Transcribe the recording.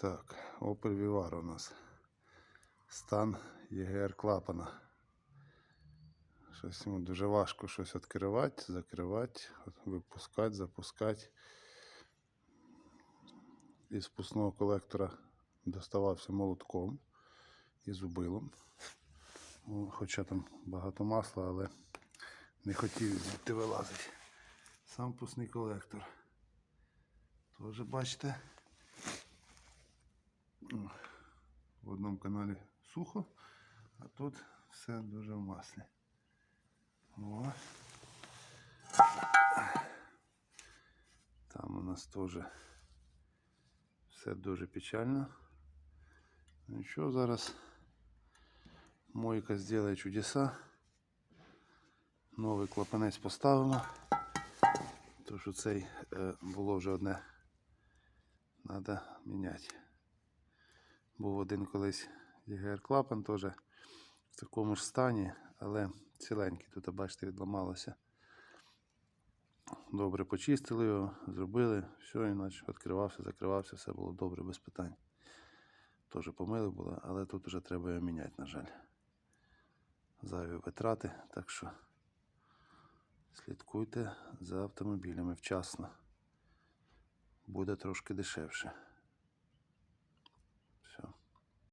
Так, Opel Vivaro у нас. Стан ЄГР клапана. Щось йому дуже важко щось відкривати, закривати, випускати, запускати. Із спускного колектора доставався молотком і зубилом. Ну, Хоча там багато масла, але не хотів звідти вилазити. Сам пусний колектор. Тоже бачите. О, В одному каналі сухо, а тут все дуже в маслі. О. Там у нас теж все дуже печально. Нічого, зараз мойка зробить чудеса. Новий клапанець поставимо. Тому що цей е, було вже одне. Треба міняти. Був один колись ЄГР клапан теж в такому ж стані, але ціленький. Тут, бачите, відламалося. Добре почистили його, зробили, все, іначе відкривався, закривався, все було добре, без питань. Теж помили було, але тут вже треба його міняти, на жаль. Зайві витрати, так що слідкуйте за автомобілями вчасно. Буде трошки дешевше.